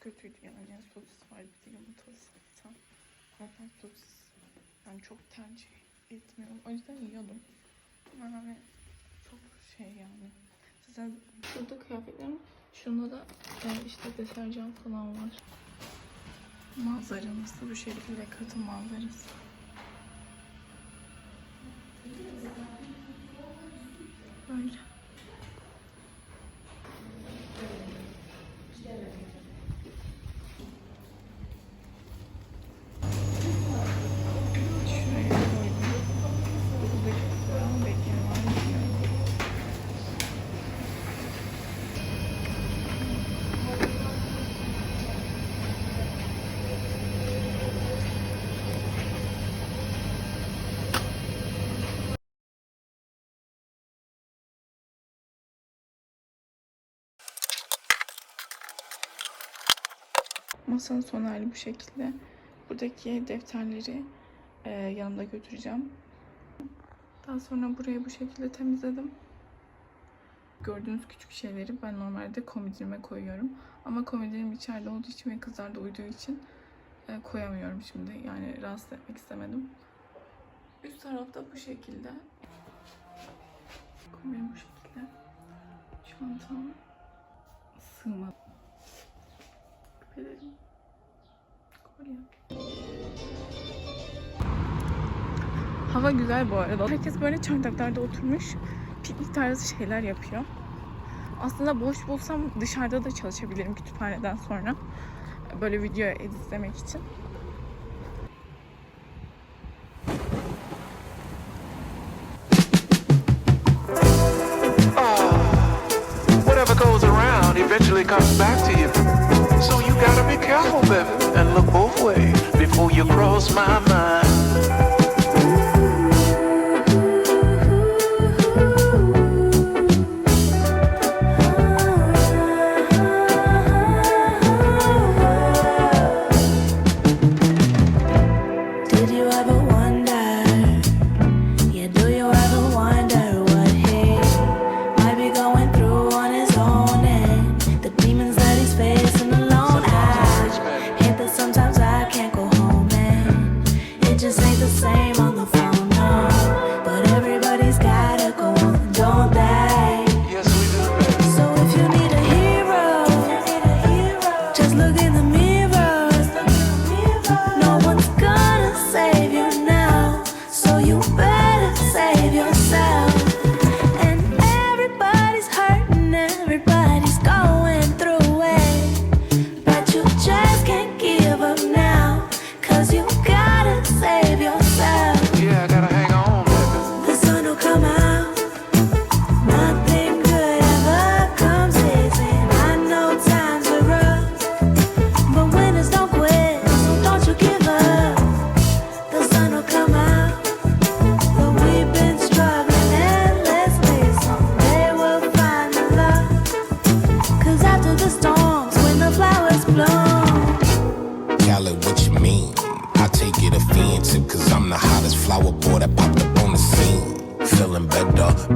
kötüydü yani. Sosis vardı bir de yumurtalı salata. Zaten sosis ben çok tercih etmiyorum. O yüzden yiyordum. Hani çok şey yani. Zaten şurada kıyafetlerim. Şunda da e, işte deterjan falan var. Manzaramız da bu şekilde katı manzarası. Masanın son hali bu şekilde. Buradaki defterleri e, yanımda götüreceğim. Daha sonra burayı bu şekilde temizledim. Gördüğünüz küçük şeyleri ben normalde komodinime koyuyorum. Ama komodinim içeride olduğu için ve kızlar da uyuduğu için e, koyamıyorum şimdi. Yani rahatsız etmek istemedim. Üst tarafta bu şekilde. Komodinim bu şekilde. Çantam sığmadı. Kolye. Hava güzel bu arada. Herkes böyle çardaklarda oturmuş piknik tarzı şeyler yapıyor. Aslında boş bulsam dışarıda da çalışabilirim kütüphaneden sonra. Böyle video editlemek için. Whatever goes around eventually comes back to you. So you gotta be careful, baby, and look both ways before you cross my mind.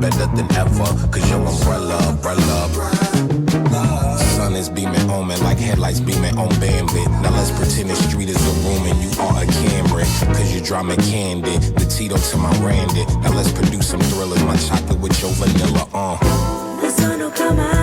Better, than ever, cause your umbrella, umbrella. Sun is beaming on me like headlights beaming on Bambit. Now let's pretend the street is a room and you are a Camry. Cause you draw me candy, the Tito to my Randy. Now let's produce some thrillers, my chocolate with your vanilla, uh. The sun will come out.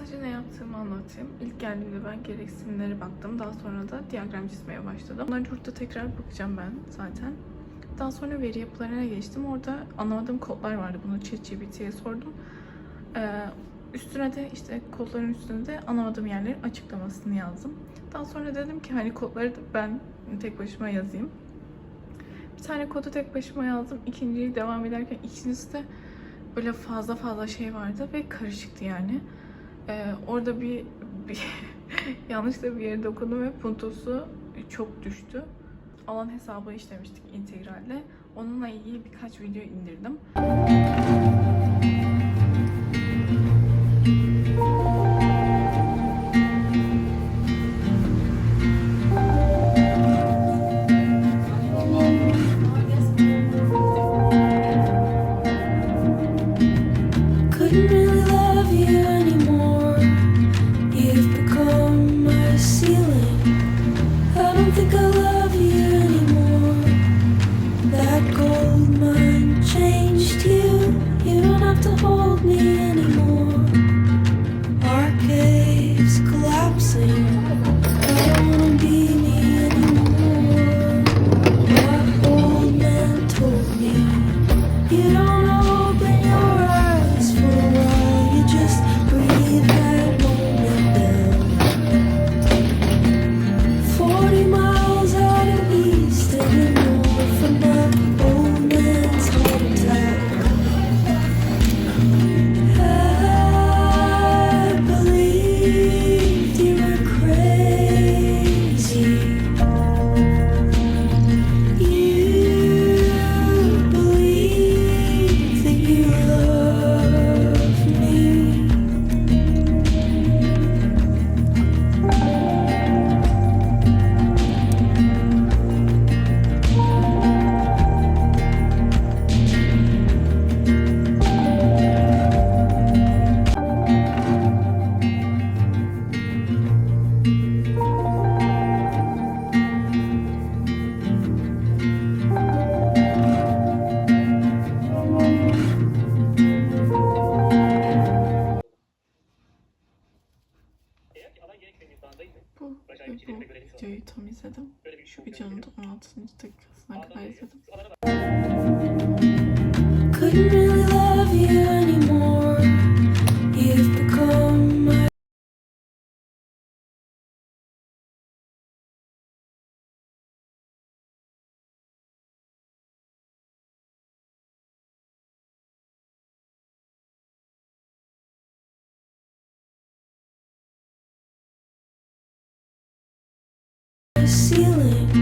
Kısaca ne yaptığımı anlatayım. İlk geldiğimde ben gereksinimlere baktım. Daha sonra da diyagram çizmeye başladım. Bunları burada tekrar bakacağım ben zaten. Daha sonra veri yapılarına geçtim. Orada anlamadığım kodlar vardı. Bunu ChatGPT'ye sordum. Ee, üstüne de işte kodların üstüne de anlamadığım yerlerin açıklamasını yazdım. Daha sonra dedim ki hani kodları da ben tek başıma yazayım. Bir tane kodu tek başıma yazdım. İkinciyi devam ederken ikincisi de böyle fazla fazla şey vardı ve karışıktı yani. Ee, orada bir, bir yanlışlıkla bir yere dokundum ve puntosu çok düştü. Alan hesabı işlemiştik integralle. Onunla ilgili birkaç video indirdim. izledim. Şu videonun da 16. dakikasına kadar izledim. Couldn't really love you. ceiling.